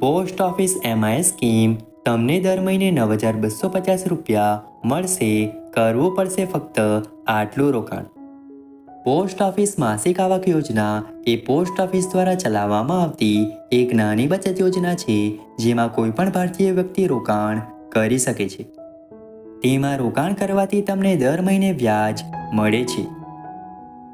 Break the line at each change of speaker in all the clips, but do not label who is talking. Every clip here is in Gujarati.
પોસ્ટ ઓફિસ એમઆઈ સ્કીમ તમને દર મહિને નવ હજાર બસો પચાસ રૂપિયા મળશે, કરવું પડશે ફક્ત આટલું રોકાણ. પોસ્ટ ઓફિસ માસિક આવક યોજના એ પોસ્ટ ઓફિસ દ્વારા ચલાવવામાં આવતી એક નાની બચત યોજના છે, જેમાં કોઈપણ ભારતીય વ્યક્તિ રોકાણ કરી શકે છે. તેમાં રોકાણ કરવાથી તમને દર મહિને વ્યાજ મળે છે.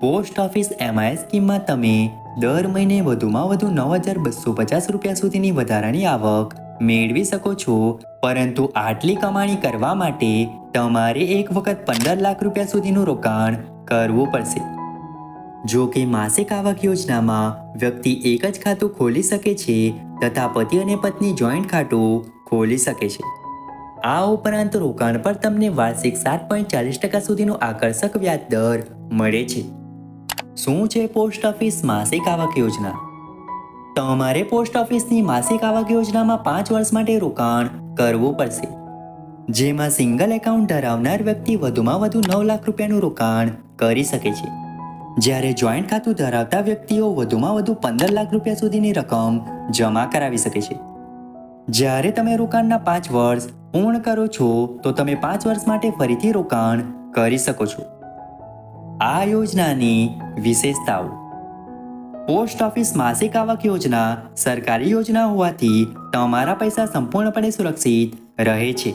પોસ્ટ ઓફિસ એમઆઈ સ્કીમમાં તમે દર મહિને વધુમાં વધુ નવ હજાર બસો પચાસ રૂપિયા સુધીની વધારાની આવક મેળવી શકો છો. પરંતુ આટલી કમાણી કરવા માટે તમારે એક વખત પંદર લાખ રૂપિયા સુધીનું રોકાણ કરવું પડશે. જો કે માસિક આવક યોજનામાં વ્યક્તિ એક જ ખાતું ખોલી શકે છે તથા પતિ અને પત્ની જોઈન્ટ ખાતું ખોલી શકે છે. આ ઉપરાંત રોકાણ પર તમને વાર્ષિક સાત પોઈન્ટ ચાલીસ ટકા સુધીનો આકર્ષક વ્યાજ દર મળે છે. શું છે પોસ્ટ ઓફિસ માસિક આવક યોજના? તમારે પોસ્ટ ઓફિસની માસિક આવક યોજનામાં પાંચ વર્ષ માટે રોકાણ કરવું પડશે. જેમાં સિંગલ એકાઉન્ટ ધરાવનાર વ્યક્તિ વધુમાં વધુ નવ લાખ રૂપિયાનું રોકાણ કરી શકે છે. જ્યારે જોઈન્ટ ખાતું ધરાવતા વ્યક્તિઓ વધુમાં વધુ પંદર લાખ રૂપિયા સુધીની રકમ જમા કરાવી શકે છે. જ્યારે તમે રોકાણના પાંચ વર્ષ પૂર્ણ કરો છો, તો તમે પાંચ વર્ષ માટે ફરીથી રોકાણ કરી શકો છો. આ યોજનાની વિશેષતાઓ. પોસ્ટ ઓફિસ માસિક આવક યોજના, સરકારી યોજના હોવાથી તમારા પૈસા સંપૂર્ણપણે સુરક્ષિત રહે છે.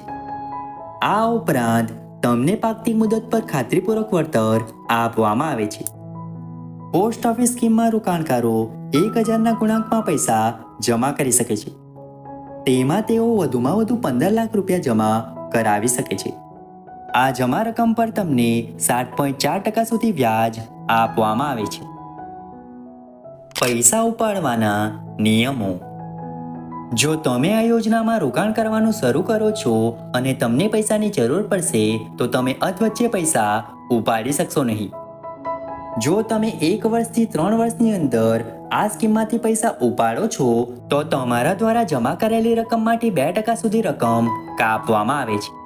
આ ઉપરાંત તમને પાકતી મુદત પર ખાતરીપૂર્વક વળતર આપવામાં આવે છે. પોસ્ટ ઓફિસ સ્કીમમાં રોકાણકારો એક હજારના ગુણાંકમાં પૈસા જમા કરી શકે છે. તેમાં તેઓ વધુમાં વધુ પંદર લાખ રૂપિયા જમા કરાવી શકે છે. આ જમા રકમ પર તમને સાત પોઈન્ટ ચાર ટકા સુધી વ્યાજ આપવામાં આવે છે. પૈસા ઉપાડવાના નિયમો. જો તમે આ યોજનામાં રોકાણ કરવાનું શરૂ કરો છો અને તમને પૈસાની જરૂર પડશે, તો તમે અધવચ્ચે પૈસા ઉપાડી શકશો નહીં. જો તમે એક વર્ષથી ત્રણ વર્ષની અંદર આ સ્કીમમાંથી પૈસા ઉપાડો છો, તો તમારા દ્વારા જમા કરેલી માટે બે ટકા સુધી રકમ કાપવામાં આવે છે.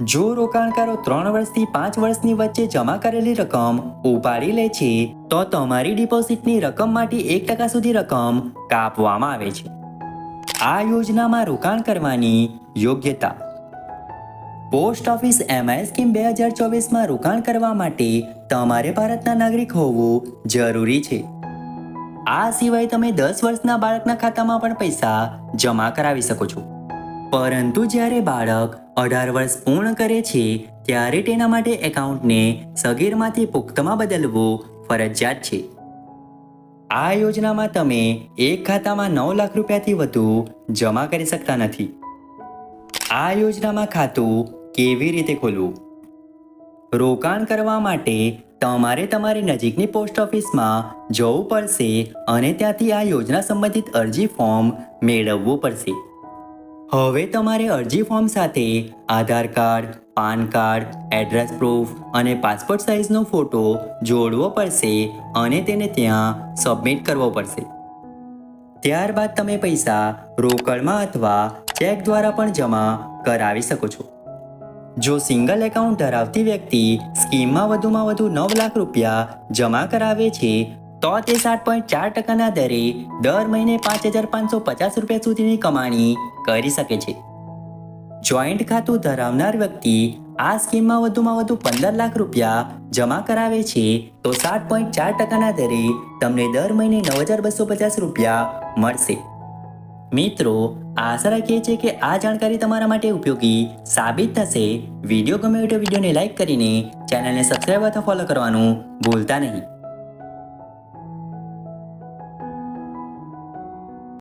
જો રોકાણકારો ત્રણ વર્ષથી પાંચ વર્ષની વચ્ચે જમા કરેલી રકમ ઉપાડી લે છે, તો તમારી ડિપોઝિટની રકમમાંથી એક ટકા સુધી રકમ કાપવામાં આવે છે. આ યોજનામાં રોકાણ કરવાની યોગ્યતા. પોસ્ટ ઓફિસ એમઆઈ સ્કીમ બે હજાર ચોવીસમાં રોકાણ કરવા માટે તમારે ભારતના નાગરિક હોવું જરૂરી છે. આ સિવાય તમે દસ વર્ષના બાળકના ખાતામાં પણ પૈસા જમા કરાવી શકો છો. પરંતુ જ્યારે બાળક અઢાર વર્ષ પૂર્ણ કરે છે, ત્યારે તેના માટે એકાઉન્ટને સગીરમાંથી પુખ્તમાં બદલવું ફરજિયાત છે. આ યોજનામાં તમે એક ખાતામાં નવ લાખ રૂપિયાથી વધુ જમા કરી શકતા નથી. આ યોજનામાં ખાતું કેવી રીતે ખોલવું? રોકાણ કરવા માટે તમારે તમારી નજીકની પોસ્ટ ઓફિસમાં જવું પડશે અને ત્યાંથી આ યોજના સંબંધિત અરજી ફોર્મ મેળવવું પડશે. હવે તમારે અરજી ફોર્મ સાથે Aadhaar card, PAN card address proof અને પાસપોર્ટ સાઇઝનો ફોટો જોડવો પડશે અને તેને ત્યાં સબમિટ કરવો પડશે. ત્યારબાદ તમે પૈસા રોકડમાં અથવા ચેક દ્વારા પણ જમા કરાવી શકો છો. જો સિંગલ એકાઉન્ટ ધરાવતી વ્યક્તિ સ્કીમમાં વધુમાં વધુ નવ લાખ રૂપિયા જમા કરાવે છે તો તે સાત પોઈન્ટ ચાર ટકાના દરે દર મહિને પાંચ હજાર પાંચસો પચાસ રૂપિયા સુધીની કમાણી કરી શકે છે. જોઈન્ટ ખાતું ધરાવનાર વ્યક્તિ આ સ્કીમમાં વધુમાં વધુ પંદર લાખ રૂપિયા જમા કરાવે છે તો સાત પોઈન્ટ ચાર ટકાના દરે તમને દર મહિને નવ હજાર બસો પચાસ રૂપિયા મળશે. મિત્રો, આશા રાખીએ છીએ કે આ જાણકારી તમારા માટે ઉપયોગી સાબિત થશે. વીડિયો ગમે તો વિડીયોને લાઇક કરીને ચેનલને સબસ્ક્રાઈબ અથવા ફોલો કરવાનું ભૂલતા નહીં.